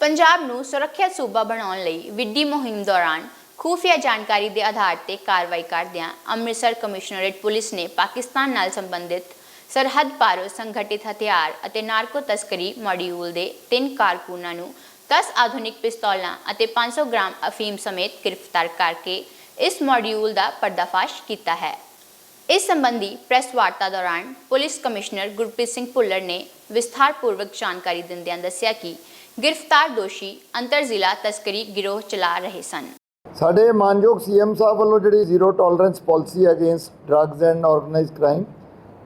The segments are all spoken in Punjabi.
ਪੰਜਾਬ ਨੂੰ ਸੁਰੱਖਿਅਤ ਸੂਬਾ ਬਣਾਉਣ ਲਈ ਵਿੱਢੀ ਮੁਹਿੰਮ ਦੌਰਾਨ ਖੂਫੀਆ ਜਾਣਕਾਰੀ ਦੇ ਆਧਾਰ ਤੇ ਕਾਰਵਾਈ ਕਰਦਿਆਂ ਅੰਮ੍ਰਿਤਸਰ ਕਮਿਸ਼ਨਰੇਟ ਪੁਲਿਸ ਨੇ ਪਾਕਿਸਤਾਨ ਨਾਲ ਸੰਬੰਧਿਤ ਸਰਹੱਦ ਪਾਰੋਂ ਸੰਗਠਿਤ ਹਥਿਆਰ ਅਤੇ ਨਾਰਕੋ ਤਸਕਰੀ ਮੋਡਿਊਲ ਦੇ ਤਿੰਨ ਕਾਰਕੁਨਾਂ ਨੂੰ 10 ਆਧੁਨਿਕ ਪਿਸਤੌਲਾਂ ਅਤੇ 500 ਗ੍ਰਾਮ ਅਫੀਮ ਸਮੇਤ ਗ੍ਰਿਫਤਾਰ ਕਰਕੇ ਇਸ ਮੋਡਿਊਲ ਦਾ ਪਰਦਾਫਾਸ਼ ਕੀਤਾ ਹੈ। ਇਸ ਸੰਬੰਧੀ ਪ੍ਰੈਸ ਵਾਰਤਾ ਦੌਰਾਨ ਪੁਲਿਸ ਕਮਿਸ਼ਨਰ ਗੁਰਪ੍ਰੀਤ ਸਿੰਘ ਭੁੱਲਰ ਨੇ ਵਿਸਥਾਰਪੂਰਵਕ ਜਾਣਕਾਰੀ ਦਿੰਦਿਆਂ ਦੱਸਿਆ ਕਿ ਗ੍ਰਿਫਤਾਰ ਦੋਸ਼ੀ ਅੰਤਰ ਜ਼ਿਲ੍ਹਾ ਤਸਕਰੀ ਗਿਰੋਹ ਚਲਾ ਰਹੇ ਸਨ। ਸਾਡੇ ਮਾਨਯੋਗ ਸੀਐਮ ਸਾਹਿਬ ਵੱਲੋਂ ਜਿਹੜੀ zero tolerance policy against drugs and organised crime,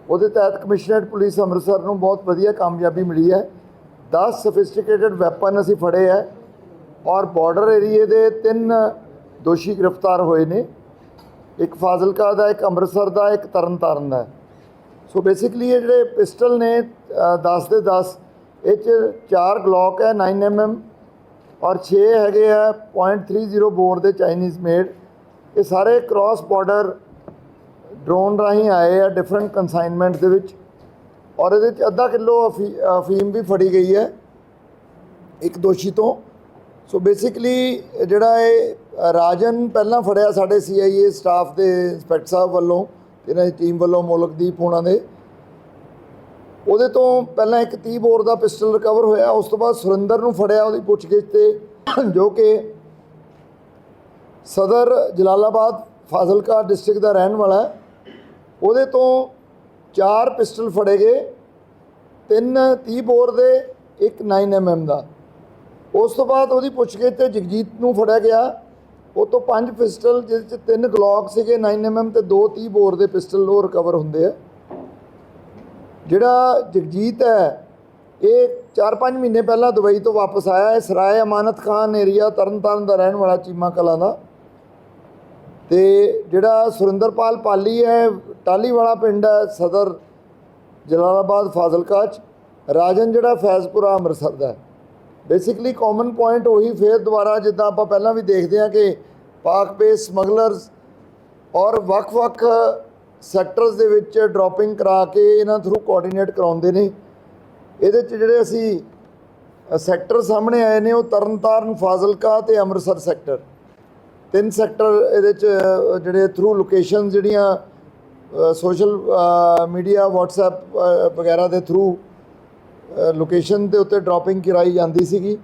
ਉਹਦੇ ਤਹਿਤ ਕਮਿਸ਼ਨਰੇਟ ਪੁਲਿਸ ਅੰਮ੍ਰਿਤਸਰ ਨੂੰ ਬਹੁਤ ਵਧੀਆ ਕਾਮਯਾਬੀ ਮਿਲੀ ਹੈ। 10 ਸਫਿਸਟੀਕੇਟਡ ਵੈਪਨ ਅਸੀਂ ਫੜੇ ਹੈ ਔਰ ਬਾਰਡਰ ਏਰੀਏ ਦੇ ਤਿੰਨ ਦੋਸ਼ੀ ਗ੍ਰਿਫਤਾਰ ਹੋਏ ਨੇ। ਇੱਕ ਫਾਜ਼ਿਲਕਾ ਦਾ ਇੱਕ ਅੰਮ੍ਰਿਤਸਰ ਦਾ ਇੱਕ ਤਰਨਤਾਰਨ ਦਾ। ਸੋ ਬੇਸਿਕਲੀ ਇਹ ਜਿਹੜੇ ਪਿਸਟਲ ਨੇ ਅ, 10 ਦੇ 10 ਇਹ ਚ ਚਾਰ ਗਲੌਕ ਹੈ 9 mm ਔਰ 6 ਹੈਗੇ ਆ .30 ਬੋਰ ਦੇ ਚਾਈਨੀਜ਼ ਮੇਡ ਇਹ ਸਾਰੇ ਕ੍ਰਾਸ ਬਾਰਡਰ ਡਰੋਨ ਰਾਹੀਂ ਆਏ ਆ ਡਿਫਰੈਂਟ ਕਨਸਾਈਨਮੈਂਟ ਦੇ ਵਿੱਚ। ਔਰ ਇਹਦੇ ਚ ਅੱਧਾ ਕਿਲੋ ਅਫੀ- ਅਫੀਮ ਵੀ ਫੜੀ ਗਈ ਹੈ ਇੱਕ ਦੋਸ਼ੀ ਤੋਂ। ਸੋ ਬੇਸਿਕਲੀ ਜਿਹੜਾ ਇਹ ਰਾਜਨ ਪਹਿਲਾਂ ਫੜਿਆ ਸਾਡੇ ਸੀਆਈਏ ਸਟਾਫ ਦੇ ਇੰਸਪੈਕਟਰ ਸਾਹਿਬ ਵੱਲੋਂ, ਇਹਨਾਂ ਦੀ ਟੀਮ ਵੱਲੋਂ ਮੋਲਕਦੀਪ ਹੋਣਾ ਦੇ। ਉਹਦੇ ਤੋਂ ਪਹਿਲਾਂ ਇੱਕ 30 ਬੋਰ ਦਾ ਪਿਸਟਲ ਰਿਕਵਰ ਹੋਇਆ, ਉਸ ਤੋਂ ਬਾਅਦ ਸੁਰਿੰਦਰ ਨੂੰ ਫੜਿਆ ਉਹਦੀ ਪੁੱਛਗਿੱਛ ਤੇ, ਜੋ ਕਿ ਸਦਰ ਜਲਾਲਾਬਾਦ ਫਾਜ਼ਿਲਕਾ ਡਿਸਟ੍ਰਿਕਟ ਦਾ ਰਹਿਣ ਵਾਲਾ ਹੈ। ਉਹਦੇ ਤੋਂ ਚਾਰ ਪਿਸਟਲ ਫੜੇ ਗਏ, ਤਿੰਨ 30 ਬੋਰ ਦੇ, ਇੱਕ 9 mm ਦਾ। ਉਸ ਤੋਂ ਬਾਅਦ ਉਹਦੀ ਪੁੱਛਗਿੱਛ ਤੇ ਜਗਜੀਤ ਨੂੰ ਫੜਿਆ ਗਿਆ। ਉਹ ਤੋਂ ਪੰਜ ਪਿਸਟਲ, ਜਿਹਦੇ ਚ ਤਿੰਨ ਗਲੌਕ ਸੀਗੇ 9 mm ਤੇ ਦੋ 30 ਬੋਰ ਦੇ ਪਿਸਟਲ ਉਹ ਰਿਕਵਰ ਹੁੰਦੇ ਆ। ਜਿਹੜਾ ਜਗਜੀਤ ਹੈ, ਇਹ 4-5 ਮਹੀਨੇ ਪਹਿਲਾਂ ਦੁਬਈ ਤੋਂ ਵਾਪਸ ਆਇਆ। ਹੈ ਸਰਾਏ ਅਮਾਨਤ ਖਾਨ ਏਰੀਆ ਤਰਨਤਾਰਨ ਦਾ ਰਹਿਣ ਵਾਲਾ ਚੀਮਾ ਕਲਾਂ ਦਾ। ਤੇ ਜਿਹੜਾ ਸੁਰਿੰਦਰਪਾਲ ਪਾਲੀ ਹੈ ਟਾਲੀ ਵਾਲਾ ਪਿੰਡ ਹੈ, ਸਦਰ ਜਲਾਲਾਬਾਦ ਫਾਜ਼ਿਲਕਾ ਚ। ਰਾਜਨ ਜਿਹੜਾ ਫੈਜ਼ਪੁਰਾ ਅੰਮ੍ਰਿਤਸਰ ਦਾ ਹੈ। ਬੇਸਿਕਲੀ ਕਾਮਨ ਪੁਆਇੰਟ ਉਹੀ ਫੇਰ ਦੁਬਾਰਾ ਜਿੱਦਾਂ ਆਪਾਂ ਪਹਿਲਾਂ ਵੀ ਦੇਖਦੇ ਹਾਂ ਕਿ ਪਾਕ ਬੇਸ ਸਮਗਲਰਸ ਔਰ ਵੱਖ-ਵੱਖ ਸੈਕਟਰਸ ਦੇ ਵਿੱਚ ਡ੍ਰੌਪਿੰਗ ਕਰਾ ਕੇ ਇਹਨਾਂ ਥਰੂ ਕੋਆਰਡੀਨੇਟ ਕਰਾਉਂਦੇ ਨੇ। ਇਹਦੇ ਚ ਜਿਹੜੇ ਅਸੀਂ ਸੈਕਟਰ ਸਾਹਮਣੇ ਆਏ ਨੇ ਉਹ ਤਰਨਤਾਰਨ, ਫਾਜ਼ਿਲਕਾ ਤੇ ਅੰਮ੍ਰਿਤਸਰ ਸੈਕਟਰ ਤਿੰਨ ਸੈਕਟਰ ਇਹਦੇ ਚ ਜਿਹੜੇ ਥਰੂ ਲੋਕੇਸ਼ਨ ਜਿਹੜੀਆਂ ਸੋਸ਼ਲ ਮੀਡੀਆ WhatsApp ਵਗੈਰਾ ਦੇ ਥਰੂ ਲੋਕੇਸ਼ਨ ਦੇ ਉੱਤੇ ਡ੍ਰੌਪਿੰਗ ਕਰਾਈ ਜਾਂਦੀ ਸੀਗੀ।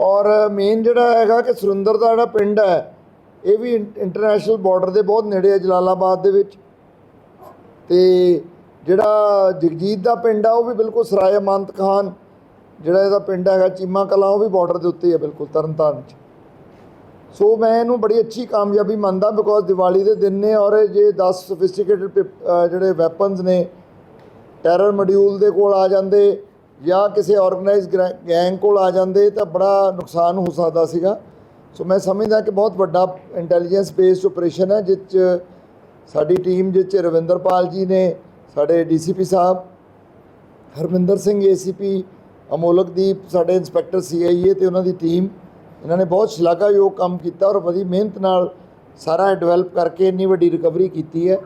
ਔਰ ਮੇਨ ਜਿਹੜਾ ਹੈਗਾ ਕਿ ਸੁਰਿੰਦਰ ਦਾ ਜਿਹੜਾ ਪਿੰਡ ਹੈ, ਇਹ ਵੀ ਇੰਟਰਨੈਸ਼ਨਲ ਬਾਰਡਰ ਦੇ ਬਹੁਤ ਨੇੜੇ ਹੈ ਜਲਾਲਾਬਾਦ ਦੇ ਵਿੱਚ। ਤੇ ਜਿਹੜਾ ਜਗਜੀਤ ਦਾ ਪਿੰਡ ਆ, ਉਹ ਵੀ ਬਿਲਕੁਲ ਸਰਾਏ ਅਮਾਨਤ ਖਾਨ ਜਿਹੜਾ ਇਹਦਾ ਪਿੰਡ ਹੈਗਾ, ਚੀਮਾ ਕਲਾਂ, ਉਹ ਵੀ ਬਾਰਡਰ ਦੇ ਉੱਤੇ ਹੀ ਹੈ ਬਿਲਕੁਲ ਤਰਨਤਾਰਨ 'ਚ। ਸੋ ਮੈਂ ਇਹਨੂੰ ਬੜੀ ਅੱਛੀ ਕਾਮਯਾਬੀ ਮੰਨਦਾ ਬਿਕੋਜ਼ ਦੀਵਾਲੀ ਦੇ ਦਿਨ ਨੇ ਔਰ ਇਹ ਜੇ 10 ਸੋਫਿਸਟੀਕੇਟਡ ਜਿਹੜੇ ਵੈਪਨਸ ਨੇ ਟੈਰਰ ਮੋਡਿਊਲ ਦੇ ਕੋਲ ਆ ਜਾਂਦੇ ਜਾਂ ਕਿਸੇ ਆਰਗੇਨਾਈਜ਼ਡ ਗੈਂਗ ਕੋਲ ਆ ਜਾਂਦੇ ਤਾਂ ਬੜਾ ਨੁਕਸਾਨ ਹੋ ਸਕਦਾ ਸੀਗਾ। ਸੋ ਮੈਂ ਸਮਝਦਾ ਕਿ ਬਹੁਤ ਵੱਡਾ ਇੰਟੈਲੀਜੈਂਸ ਬੇਸਡ ਆਪਰੇਸ਼ਨ ਹੈ, ਜਿਸ 'ਚ ਸਾਡੀ ਟੀਮ ਜਿਸ 'ਚ ਰਵਿੰਦਰਪਾਲ ਜੀ ਨੇ, ਸਾਡੇ ਡੀਸੀਪੀ ਸਾਹਿਬ, ਹਰਮਿੰਦਰ ਸਿੰਘ ਏਸੀਪੀ ਅਮੋਲਕਦੀਪ, ਸਾਡੇ ਇੰਸਪੈਕਟਰ ਸੀਆਈਏ ਤੇ ਉਹਨਾਂ ਦੀ ਟੀਮ ਇਹਨਾਂ ਨੇ ਬਹੁਤ ਸ਼ਲਾਘਾਯੋਗ ਕੰਮ ਕੀਤਾ ਔਰ ਬੜੀ ਮਿਹਨਤ ਨਾਲ ਸਾਰਾ ਡਿਵੈਲਪ ਕਰਕੇ ਇੰਨੀ ਵੱਡੀ ਰਿਕਵਰੀ ਕੀਤੀ ਹੈ।